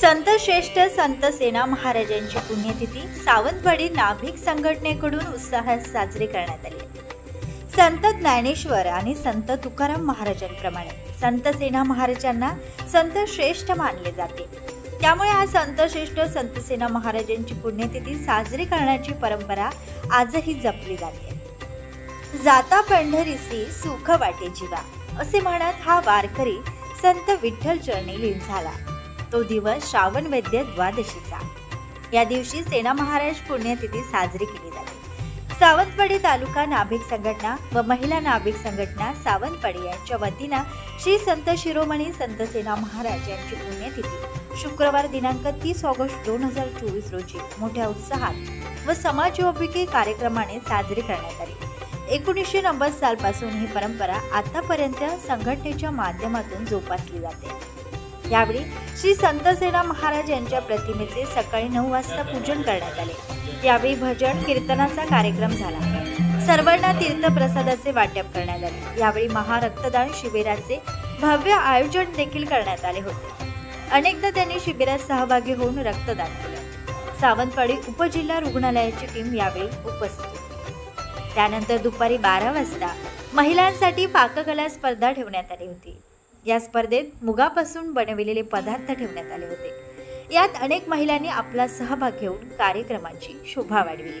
संत श्रेष्ठ संत सेना महाराजांची पुण्यतिथी सावंतवाडी नाभिक संघटनेकडून उत्साहात साजरी करण्यात आली. संत ज्ञानेश्वर आणि संत तुकाराम महाराजांप्रमाणे संत सेना महाराजांना संत श्रेष्ठ मानले जाते. त्यामुळे आज संत श्रेष्ठ संत सेना महाराजांची पुण्यतिथी साजरी करण्याची परंपरा आजही जपली जाते. जाता पंढरीसी सुख वाटे जीवा असे म्हणत हा वारकरी संत विठ्ठल चरणी लीन झाला. तो दिवस श्रावण वैद्य द्वादशीचा. या दिवशी सेना महाराज पुण्यतिथी साजरी केली जाते. सावंतवाडी तालुका नाभिक संघटना व महिला नाभिक संघटना सावंतवाडी यांच्या वतीनं श्री संत शिरोमणी संत सेना महाराज यांची पुण्यतिथी शुक्रवार दिनांक तीस ऑगस्ट दोन हजार चोवीस रोजी मोठ्या उत्साहात व समाजोपयोगी कार्यक्रमाने साजरी करण्यात आली. एकोणीसशे नव्वद सालपासून ही परंपरा आतापर्यंत संघटनेच्या माध्यमातून जोपासली जाते. यावेळी श्री संतसेना महाराज यांच्या प्रतिमेचे सकाळी नऊ वाजता पूजन करण्यात आले. यावेळी भजन कीर्तनाचा कार्यक्रम झाला. सर्वांना तीर्थप्रसादाचे वाटप करण्यात आले. यावेळी महारक्तदान शिबिराचे भव्य आयोजन देखील करण्यात आले होते. अनेकदा त्यांनी शिबिरात सहभागी होऊन रक्तदान केलं. सावंतवाडी उपजिल्हा रुग्णालयाची टीम यावेळी उपस्थित त्यानंतर दुपारी बारा वाजता महिलांसाठी पाककला स्पर्धा ठेवण्यात आली होती. या स्पर्धेत मुगापासून बनविलेले पदार्थ ठेवण्यात आले होते. यात अनेक महिलांनी आपला सहभाग घेऊन कार्यक्रमाची शोभा वाढविली.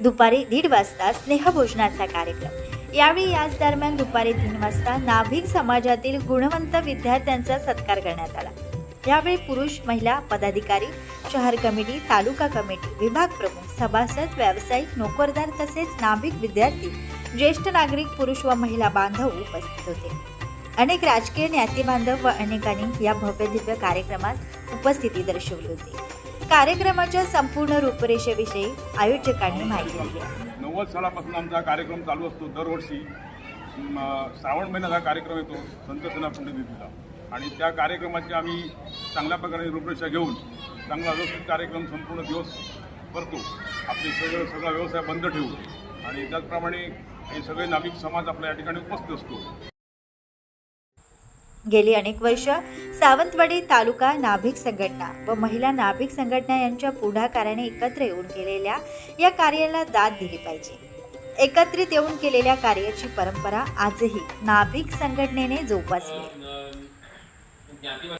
दुपारी दीड वाजता स्नेहभोजनाचा कार्यक्रम. यावेळी याच दरम्यान दुपारी तीन वाजता नाभिक समाजातील गुणवंत विद्यार्थ्यांचा सत्कार करण्यात आला. यावेळी पुरुष महिला पदाधिकारी शहर कमिटी तालुका कमिटी विभाग प्रमुख सभासद व्यावसायिक नोकरदार तसेच नाभिक विद्यार्थी ज्येष्ठ नागरिक पुरुष व महिला बांधव उपस्थित होते. अनेक राजकीय ज्ञाती बांधव व अनेकांनी या भव्य दिव्य कार्यक्रमात उपस्थिती दर्शवली होती. कार्यक्रमाच्या संपूर्ण रूपरेषेविषयी आयोजकांनी माहिती दिली. नव्वद सालापासून आमचा कार्यक्रम चालू असतो दरवर्षी. श्रावण महिन्यात हा कार्यक्रम येतो. संत सेना पुण्यतिथीचा आणि त्या कार्यक्रमाची आम्ही चांगल्या प्रकारे रूपरेषा घेऊन चांगला व्यवस्थित कार्यक्रम संपूर्ण दिवस करतो आपले सगळं सगळा व्यवसाय बंद ठेवू आणि त्याचप्रमाणे हे सगळे नाविक समाज आपल्या या ठिकाणी उपस्थित असतो. गेली अनेक वर्ष सावंतवाडी तालुका नाभिक संघटना व महिला नाभिक संघटना यांच्या पुढाकाराने एकत्र येऊन केलेल्या या कार्याला दाद दिली पाहिजे. एकत्रित येऊन केलेल्या कार्याची परंपरा आजही नाभिक संघटनेने जोपासली. Yeah,